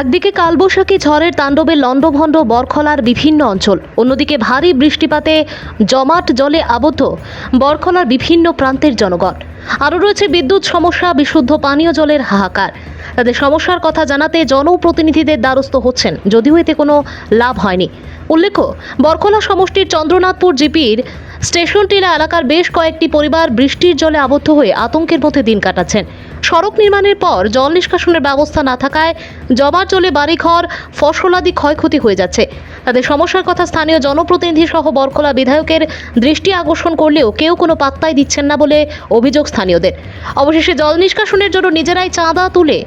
একদিকে কালবৈশাখী ঝড়ের তাণ্ডবে লণ্ডভণ্ড, বরখলার বিভিন্ন অঞ্চল। অন্যদিকে ভারী বৃষ্টিপাতে জমাট জলে আবদ্ধ বরখলার বিভিন্ন প্রান্তের জনগণ। আরও রয়েছে বিদ্যুৎ সমস্যা, বিশুদ্ধ পানীয় জলের হাহাকার। তাদের সমস্যার কথা জানাতে জনপ্রতিনিধিদের দ্বারস্থ হচ্ছেন, যদিও এতে কোনো লাভ হয়নি। উল্লেখ্য, বরখলা সমষ্টির চন্দ্রনাথপুর জিপির স্টেশন টিলা এলাকার বেশ কয়েকটি পরিবার বৃষ্টির জলে আবদ্ধ হয়ে আতঙ্কের মধ্যে দিন কাটাচ্ছেন। সড়ক নির্মাণের পর জল নিষ্কাশনের ব্যবস্থা না থাকায় জমার জলে বাড়িঘর ফসলাদি ক্ষয়ক্ষতি হয়ে যাচ্ছে। তাদের সমস্যার কথা স্থানীয় জনপ্রতিনিধি সহ বরকলা বিধায়কের দৃষ্টি আকর্ষণ করলেও কেউ কোনো পাত্তাই দিচ্ছেন না বলে অভিযোগ স্থানীয়দের। অবশেষে জল নিষ্কাশনের জন্য নিজেরাই চাঁদা তুলে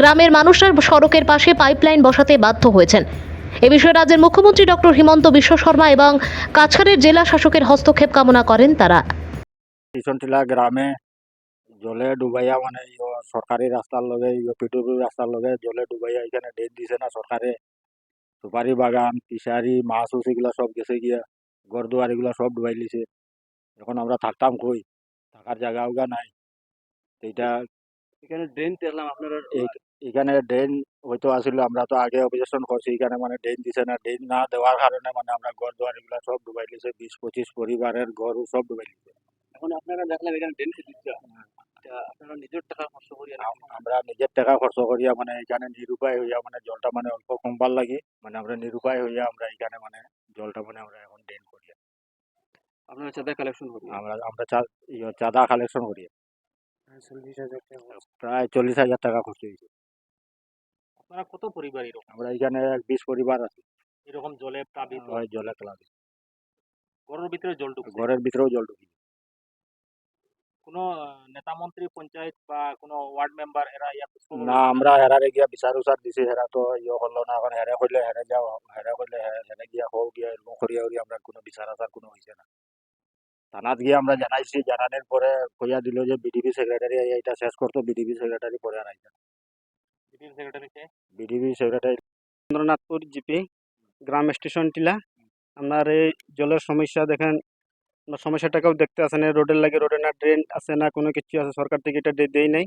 গ্রামের মানুষরা সড়কের পাশে পাইপলাইন বসাতে বাধ্য হয়েছেন। এ বিষয়ে রাজ্যের মুখ্যমন্ত্রী ডক্টর হিমন্ত বিশ্ব শর্মা এবং কাছাড়ের জেলা শাসকের হস্তক্ষেপ কামনা করেন তারা। গ্রামে জলে ডুবাইয়া মানে সরকারি রাস্তার লগে পিটুরি রাস্তার লগে জলে ডুবাইয়া এখানে ডেট দিছে না সরকারে সুপারি বাগান ফিশারি মাছ উছ এগুলা সব গেছে গিয়া ঘর দুয়ার এগুলা সব ডুবাই লিছে এখন আমরা থাকতাম কই? থাকার জায়গা উগা নাই। এইটা এখানে ড্রেন দেখলাম আপনারা এখানে ড্রেন হয়তো আসছিল আমরা তো আগে অবজেকশন করছি এখানে মানে ড্রেন দিছে না। ড্রেন না দেওয়ার কারণে মানে আমরা ঘর দুয়ার এগুলা সব ডুবাই লিছে বিশ পঁচিশ পরিবারের ঘর সব ডুবাই লিছে এখন আপনারা দেখলাম এখানে ড্রেন দিচ্ছে আপনারা নিজের টাকা খরচ করি আমরা নিজের টাকা খরচ করিয়া মানে এখানে নিরুপায় হইয়া মানে জলটা মানে অল্প কমবার লাগে মানে আমরা নিরুপায় হইয়া আমরা এখানে মানে জলটা মানে আমরা এখন ড্রেন করি আপনারা চাঁদা কালেকশন করি আমরা আমরা ইয়ে চাঁদা কালেকশন করি প্রায় চল্লিশ হাজার টাকা খরচ। হয়েছে আপনারা কত পরিবার এরকম? আমরা এখানে এক বিশ পরিবার আছে। এরকম জলে প্লাবিত? হয় জলে ক্লাবে ঘরের ভিতরে জল ঢুকছে? ঘরের ভিতরেও জল ঢুকি কোনো নেতা মন্ত্রী পঞ্চায়েত বা কোনো ওয়ার্ড মেম্বার এরা ইয়া না? আমরা হেরারে গিয়া বিচার উচার দিছি হেরা তো ইয়ে করল না এখন হেরে করলে হেরে যাও হেরে করলে হেরে গিয়া হোক গিয়া এরকম করিয়া করিয়া আমরা কোনো বিচার আচার কোনো হয়েছে না। থানাত গিয়ে আমরা জানাইছি জানানোর পরে কইয়া দিল যে বিডিপি সেক্রেটারি এটা শেষ করতো বিডিপি সেক্রেটারি পরে আর আইছে ডিপির সেক্রেটারি কে? বিডিপি সেক্রেটারি চন্দ্রনাথপুর জিপি গ্রাম স্টেশন টিলা। আপনার এই জলের সমস্যা দেখেন আপনার সমস্যাটাকেও দেখতে আসে না, রোডের লাগে রোডে না ড্রেন আছে না, কোনো কিছু আছে সরকার থেকে এটা দেই নাই।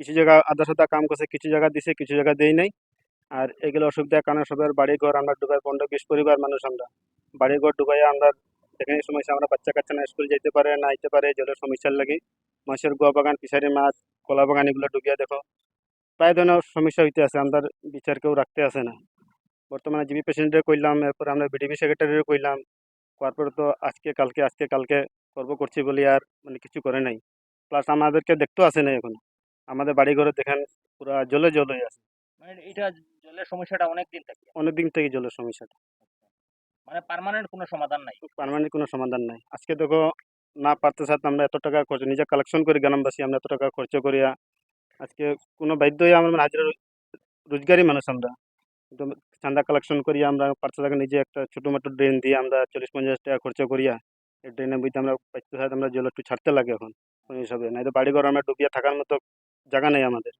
কিছু জায়গা আধা সাদা কাম করছে, কিছু জায়গা দিছে, কিছু জায়গা দেই নাই। আর এগুলো অসুবিধার কারণে সবার বাড়ি ঘর আমরা ডুবাই পনেরো বিশ পরিবার মানুষ আমরা। বাড়ি ঘর ডুবাই আমরা এই সমস্যা আমরা বাচ্চা কাচ্চা না, স্কুল যাইতে পারে, না আইতে পারে, জলের সমস্যার লাগে। মাছের গোয়া বাগান, ফিশারি মাছ, কলা বাগান এগুলো ডুবিয়া দেখো। প্রায় ধরনের সমস্যা হইতে আছে আমরা বিচার কেউ রাখতে আসে না। বর্তমানে জিবি প্রেসিডেন্টের কইলাম, এরপর আমরা বিডিপি সেক্রেটারিও কইলাম করার পরে তো আজকে কালকে আজকে কালকে করব করছি বলি আর মানে কিছু করে নাই। প্লাস আমাদেরকে দেখতেও আসে নাই এখন। আমাদের বাড়ি ঘরে দেখেন পুরা জলে জল আছে। মানে এটা জলের সমস্যাটা অনেক দিন থাকে অনেক দিন থেকে জলের সমস্যাটা। মানে পার্মানেন্ট কোনো সমাধান নাই। পারমানেন্ট কোনো সমাধান নাই। আজকে দেখো না পারতে সাথে আমরা এত টাকা খরচ নিজে কালেকশন করি গ্রামবাসী আমরা এত টাকা খরচ করিয়া আজকে কোনো বাধ্য হয়ে আমরা মানে হাজিরা রোজগারি মানুষ আমরা। চাঁদা কালেকশন করি আমরা পাঁচশো টাকা নিজে একটা ছোটো মোটো ড্রেন দিয়ে আমরা চল্লিশ পঞ্চাশ টাকা খরচা করিয়া এই ড্রেনের বইতে আমরা পাইতে সাথে আমরা জল একটু ছাড়তে লাগে এখন, কোনো হিসাবে। নাই তো বাড়িঘর আমরা ডুবিয়া থাকার মতো জায়গা নেই আমাদের।